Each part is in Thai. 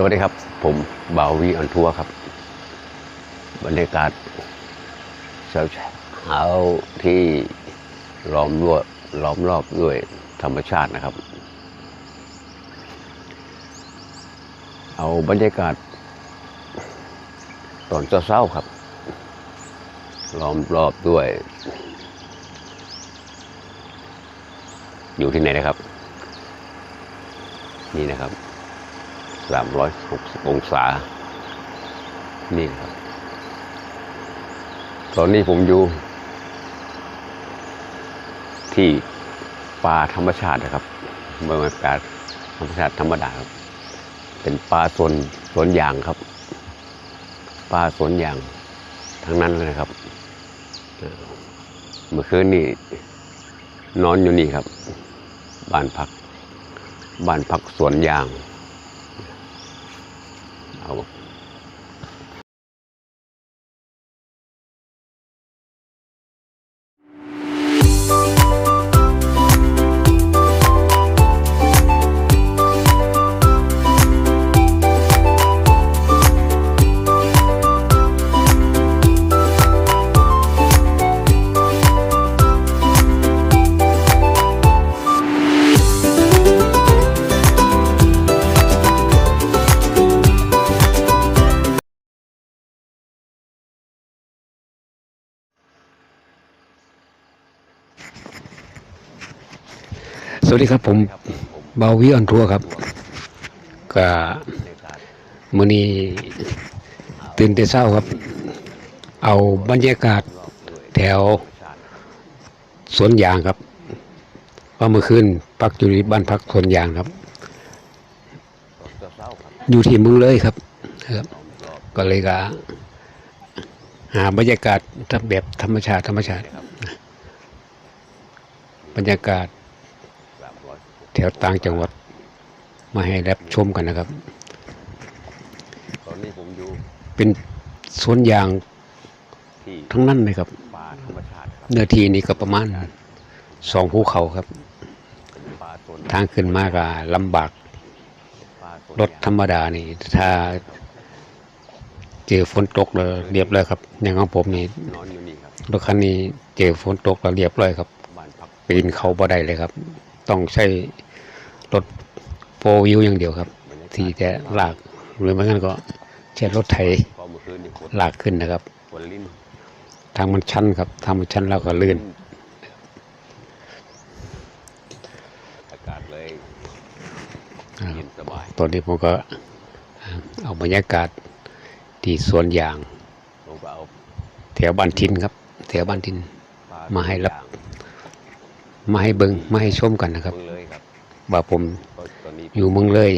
สวัสดีครับ ผมบ่าววีออนทัวร์ครับ บรรยากาศเช้าเช้าที่ล้อมรวล้อมรอบด้วยธรรมชาตินะครับ เอาบรรยากาศ ตอนเช้าๆครับ ล้อมรอบด้วย อยู่ที่ไหนนะครับ นี่นะครับ สามร้อยหกองศา นี่ครับ ตอนนี้ผมอยู่ ที่ป่าธรรมชาตินะครับเมืองอากาศธรรมชาติธรรมดาครับ เป็นป่าสวนสวนยางครับป่าสวนยางทั้งนั้นเลยนะครับเอ่อเมื่อคืนนี้นอนอยู่นี่ครับ บ้านพัก บ้านพักสวนยาง เอา สวัสดีครับผมเบาวิออนทัวร์ครับก็มือนี้ตื่นแต่เช้าครับ เอาบรรยากาศแถวสวนยางครับ ว่าเมื่อคืนพักอยู่ที่บ้านพักสวนยางครับ อยู่ที่เมึงเลยครับครับ ก็เลยก็หาบรรยากาศแบบธรรมชาติธรรมชาติ บรรยากาศ ถวต่างจังหวัด มาให้รับชมกันนะครับ ตอนนี้ผมอยู่เป็นสวนยางที่ทั้งนั้นเลยครับป่าธรรมชาติครับเนื้อที่นี่ก็ประมาณสองภูเขาครับ เป็นป่าสวนทางขึ้นมาก็ลำบากป่าสวนรถธรรมดานี่ ถ้าเจอฝนตกเลยเรียบเลยครับ อย่างของผมนี่นอนอยู่นี่ครับรถคันนี้เจอฝนตกแล้วเรียบเลยครับ บ้านพักปีนเขาบ่ได้เลยครับ ต้องใช้ รถโฟวิวอย่างเดียวครับบรรยากาศที่จะลากหรือไม่งั้นก็ใช้รถไถพอเมื่อคืนนี่ฝนลากขึ้นนะครับฝนลิ้นทางมันชันครับทางมันชันแล้วก็ลื่นอากาศเลยอ่าเย็นสบายตอนนี้ผมก็เอาบรรยากาศที่สวนยางผมก็เอาแถวบ้านทินครับแถวบ้านทินป่มาให้รับสวนยางมาให้เบิงมาให้ชมกันนะครับ บว่าผมอยู่เมืองเลย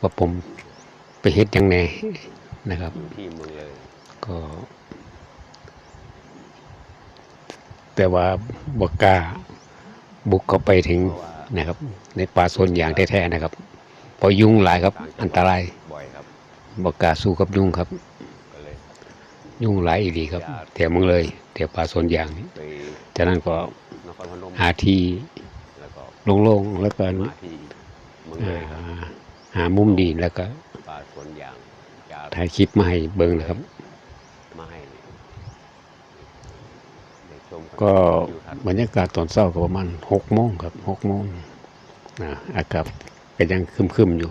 ว่าผมไปเฮ็ดยังแหน่นะครับที่เมืองเลยก็ แต่ว่าบกล้าบุกเข้าไปถึงนะครับ ในป่าสวนยางแท้ๆนะครับพราะยุงหลายครับ อันตรายบ่อยครับบกาสู้กับยุงครับ ยุ่งหลายอีดีครับแถวมืองเลยแถวป่าสวนยางนี่จากนั้นก็หาที่ ล้วก็โล่งๆแล้วก็มาที่เมืองเลยครับอ่าหามุมดีแล้วก็ป่าสวนยางจะถ่ายคลิปมาให้เบิ่งนะครับ มาให้ได้ชมนก็อยู่ครับบรรยากาศตอนเช้าก็ประมาณหกโมงครับหกโมงนะอากาศก็ยังครึมๆอยู่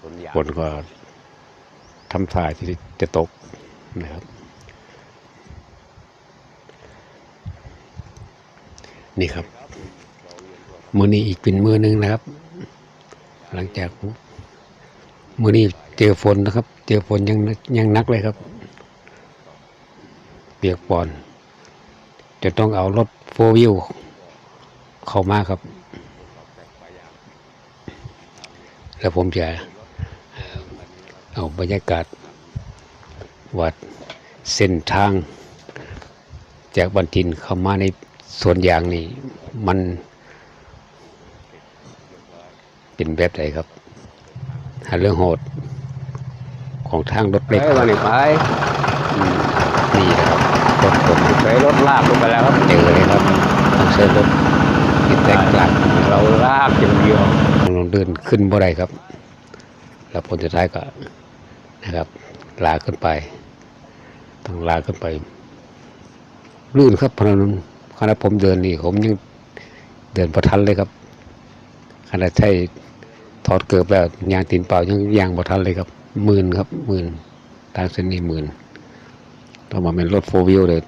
สวนยางฝนก็ทำท่าที่จะตกนะครับ นี่ครับ มือนี้อีกเป็นมือหนึ่งนะครับ หลังจากมือนี้เจอฝนนะครับ เจอฝนยังยังนักเลยครับ เปียกปอน จะต้องเอารถโฟวิวเข้ามาครับ แล้วผมจะเอาบรรยากาศ วัดเส้นทาง จากบันทินเข้ามาในสวนยางนี่มัน เป็นแบบไหนครับหาเรื่องโหด ของทางรถเล็กไปวันนี้ไปอืมนี่นะครับรถผมไปรถลากลงไปแล้วครับเจอเลยครับต้องใช้รถติดแตกกลักเราลากอย่างเดียวลงเดินขึ้นบ่ได้ครับ แล้วผลสุดท้ายก็นะครับ ลากขึ้นไป ต้องลากขึ้นไปลื่นครับพนันขณะผมเดินนี่ผมยังเดินประทันเลยครับขณะใช้ ถอดเกือบแล้วยางตีนเปล่ายังยางประทันเลยครับหมื่นครับหมื่นทางเส้นนี้หมื่นต้องมาเป็นรถโฟวิวเลย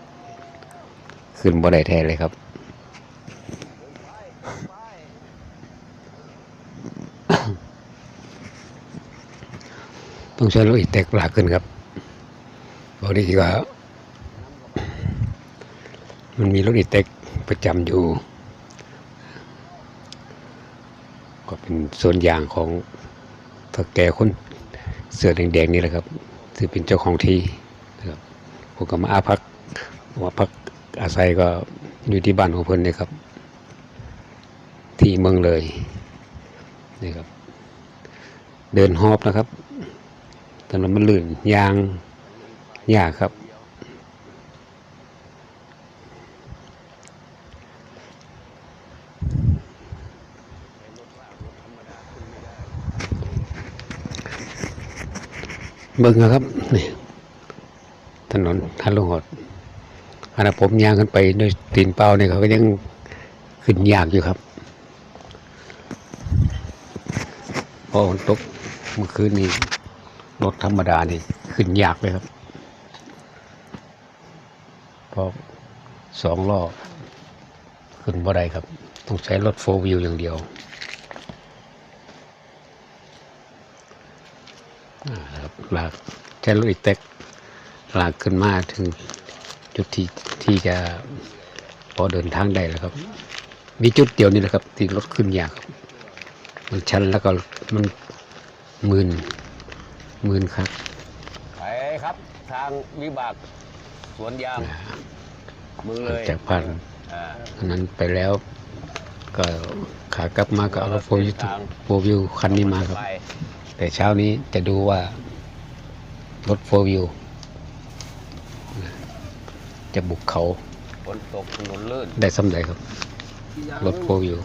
ขึ้นบ่ได้แท้เลยครับต้องใช้รถอีแตกหลากขึ้นครับบอดี้ก็มันมีรถอีแตกประจำอยู่ ก็เป็นส่วนอย่างของถักแก่คนเสื้อแดงๆนี่แหละครับที่เป็นเจ้าของที่นะครับผมก็มาอาพักมาพักอาศัยก็อยู่ที่บ้านของเพิ่อนนี่ครับ ที่เมืองเลยนี่ครับ เดินหอบนะครับถนนมันลื่นยางยากครับ เบิ่งนะครับนี่ถนนทันลงหดขณะผมยางขึ้นไปด้วยตีนเปล่าเนี่ยเขาก็ยังขึ้นยากอยู่ครับเพอฝนตกเมื่อคืนนี้รถธรรมดานี่ขึ้นยากเลยครับเพราะสองล้อขึ้นบ่ได้ครับ ต้องใช้รถโฟวิวอย่างเดียว อ่าครับลากใช้รถอีกเต็กลากขึ้นมาถึงจุดที่ที่จะพอเดินทางได้แล้วครับ มีจุดเดียวนี่แหละครับที่รถขึ้นยากครับมันชันแล้วก็มันมึนหมื่นครับไปครับ ทางวิบากสวนยางมึงเลยจากผ่านอ่าอันนั้นไปแล้ว ก็ขากลับมาก็เอารถโฟวิวโฟวิวคันนี้มาครับไป แต่เช้านี้จะดูว่ารถโฟวิวจะบุกเขาฝนตกถนนลื่นได้สำเร็จครับ รถโฟวิว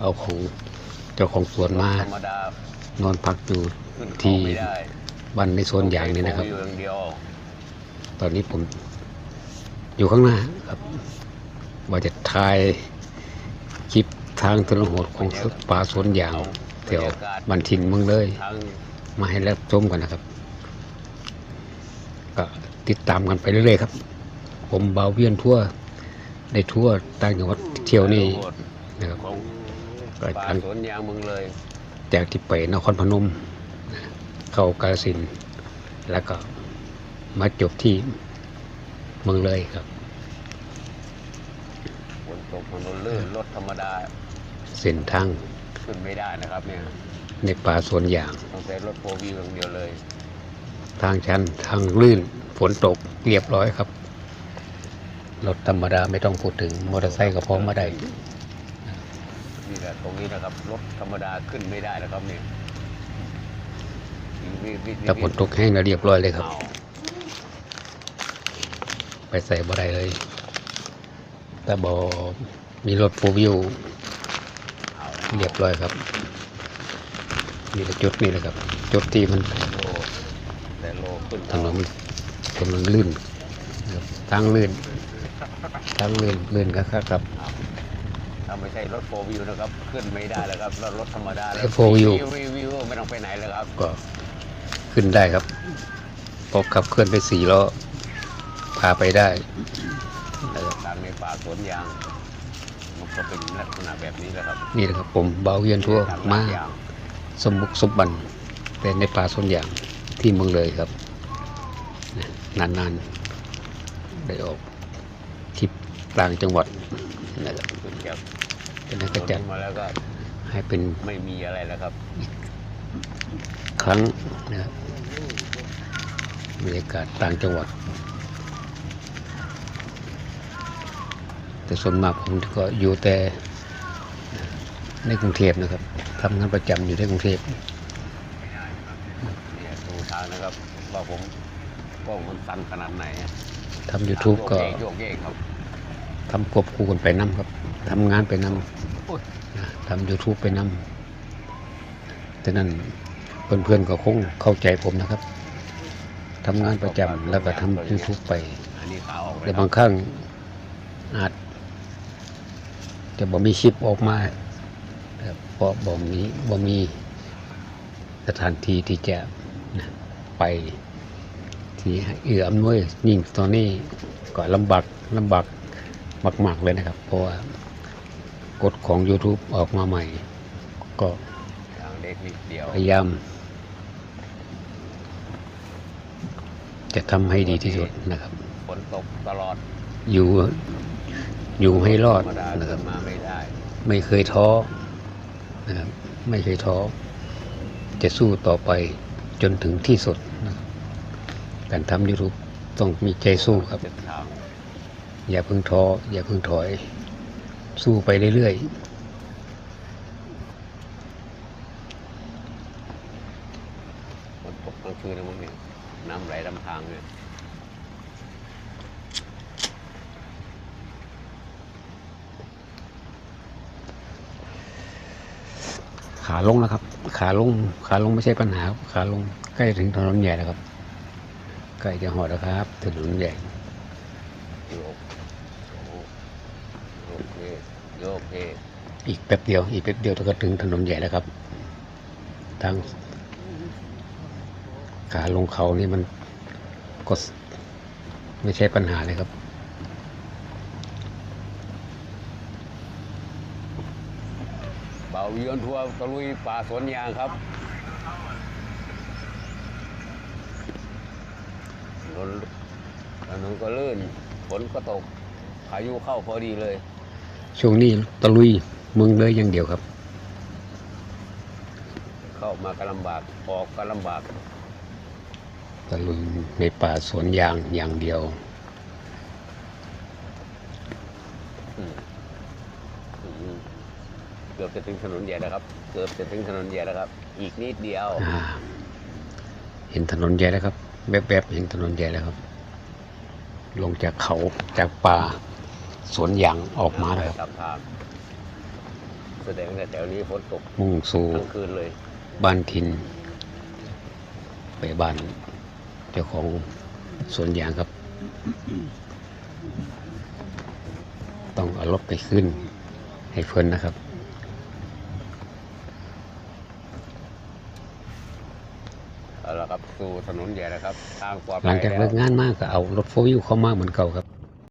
เอาของเจ้าของสวนมา ธรรมดานอนพักอยู่ขึ้นเขาที่ไม่ได้บ้านในโซนอย่างนี้นะครับ อยู่อย่างเดียวตอนนี้ผมอยู่ข้างหน้าครับ ว่าจะถ่ายคลิปทางทรหดของป่าสวนยาง แถวบันทินเมืองเลยทางมาให้รับชมกันนะครับ ก็ติดตามกันไปเรื่อยๆครับ ผมเบาเวียนทั่วได้ทั่วต่างจังหวัดเที่ยวนี่นะครับของก็ป่าทางสวนยางมึงเลยจากที่ไปนครพนม เข้ากาฬสินธุ์แล้วก็มาจบที่เมืองเลยครับฝนตกถนนลื่นรถธรรมดา เส้นทาง ขึ้นไม่ได้นะครับเนี่ยในป่าสวนยางต้องใช้รถโฟวิวอย่างเดียวเลย ทางชันทางลื่นฝนตกเรียบร้อยครับรถธรรมดาไม่ต้องพูดถึงมอเตอร์ไซค์ก็พร้อมมาได้นี่แหละตรงนี้นะครับรถธรรมดาขึ้นไม่ได้นะครับเนี่ยวิววิววิวแต่ฝนตกแห้งแล้วเรียบร้อยเลยครับเอาไปใส่บ่ได้เลย แต่บอมีรถโฟวิว เอานะเรียบร้อยครับ นี่แหละจุดนี่แหละครับ จุดที่มันโลแต่โลขึ้นถนนถนนลื่นนะครับทางลื่นทางลื่นลื่นครับครับถ้าไม่ใช่รถโฟวิวนะครับ ขึ้นไม่ได้แล้วครับแล้วรถธรรมดาไอ้4 wheel วิววิวไม่ต้องไปไหนเลยครับก็ขึ้นได้ครับพอขับเคลื่อนไปสี่ล้อพาไปได้นะครับทางในป่าสวนยาง มันก็เป็นลักษณะแบบนี้แหละครับ นี่แหละครับผมเบาเวียนทั่วทางมาลาดยางสมบุกสมบันแต่ในป่าสวนยางที่เมืองเลยครับนะนานๆ ได้ออกคลิปกลางจังหวัดนะครับขึ้นจากเป็นนักถจัดนนมาแล้วก็ให้เป็นไม่มีอะไรแล้วครับ ครั้งนะครับบรรยากาศต่างจังหวัด แต่ส่วนมากผมก็อยู่แต่ในกรุงเทพนะครับทำงานประจำอยู่ที่กรุงเทพเนี่ยดูทางนะครับว่าผมกล้องมันสั่นขนาดไหนอะทำ YouTube ก็โยโยกเยกครับทำควบคู่กันไปนํครับทำงานไปนำโอ้ยนะทำ YouTube ไปนำแต่นั้นเพื่อนๆก็คงเข้าใจผมนะครับทำงานประจำแล้วก็ทำ YouTube ไปอันนี้ขาออกเลยแต่บางครั้งอาจ จะบ่มีคลิปออกมานะครับเพราะบ่มีบ่มีสถานที่ที่จะนะไปที่ให้เอื้ออำนวยยิ่งตอนนี้ก็ลำบากลำบากมากๆเลยนะครับ เพราะว่ากฎของ YouTube ออกมาใหม่ ก็ทางเล็กนิดเดียวพยายามจะทำให้ดีที่สุดนะครับฝนตกตลอดอยู่ อยู่ให้รอดธรรมดานะคเกิรับดมาไม่ได้ไม่เคยท้อนะครับไม่เคยท้อ จะสู้ต่อไปจนถึงที่สุดนะครับการทำยูทูบต้องมีใจสู้ครับเส้นทางอย่าเพิ่งท้อ อย่าเพิ่งถอย สู้ไปเรื่อยฝนตกกลางคืนนะมึงเนี่ยน้ำไหลลำทางเนี่ย ขาลงนะครับ ขาลง ขาลงไม่ใช่ปัญหาครับขาลงใกล้ถึงถนนใหญ่แล้วครับ ใกล้จะหอดแล้วครับ ถนนใหญ่โยกโยกเทโยกเทอีกแป๊บเดียว อีกแป๊บเดียวก็ถึงถนนใหญ่แล้วครับ ทางขาลงเขานี่มันก็ไม่ใช่ปัญหาเลยครับ เบาเยือนทัวร์ตะลุยป่าสวนยางครับถนนถนนก็ลื่นฝนก็ตกพายุเข้าพอดีเลย ช่วงนี้ตะลุยเมืองเลยอย่างเดียวครับ เข้ามาก็ลำบากออกก็ลำบากตะลุยในป่าสวนยางอย่างเดียว อืมอืม เกือบจะถึงถนนใหญ่แล้วครับ เกือบจะถึงถนนใหญ่แล้วครับ อีกนิดเดียว อ่า เห็นถนนใหญ่แล้วครับแวบๆเห็นถนนใหญ่แล้วครับ ลงจากเขาจากป่าสวนยางออกมาแล้วครับตามทางแสดงแต่แถวนี้ฝนตกมุ่งสู่ทั้งคืนเลย บ้านทิน ไปบ้านเจ้าของสวนยางครับ ต้องเอารถไปขึ้น ให้เพิ่นนะครับ เอาละครับ สู่ถนนใหญ่แล้วครับทางความหลังจากเลิกงานมากก็เอารถโฟวิวเข้ามาเหมือนเก่าครับ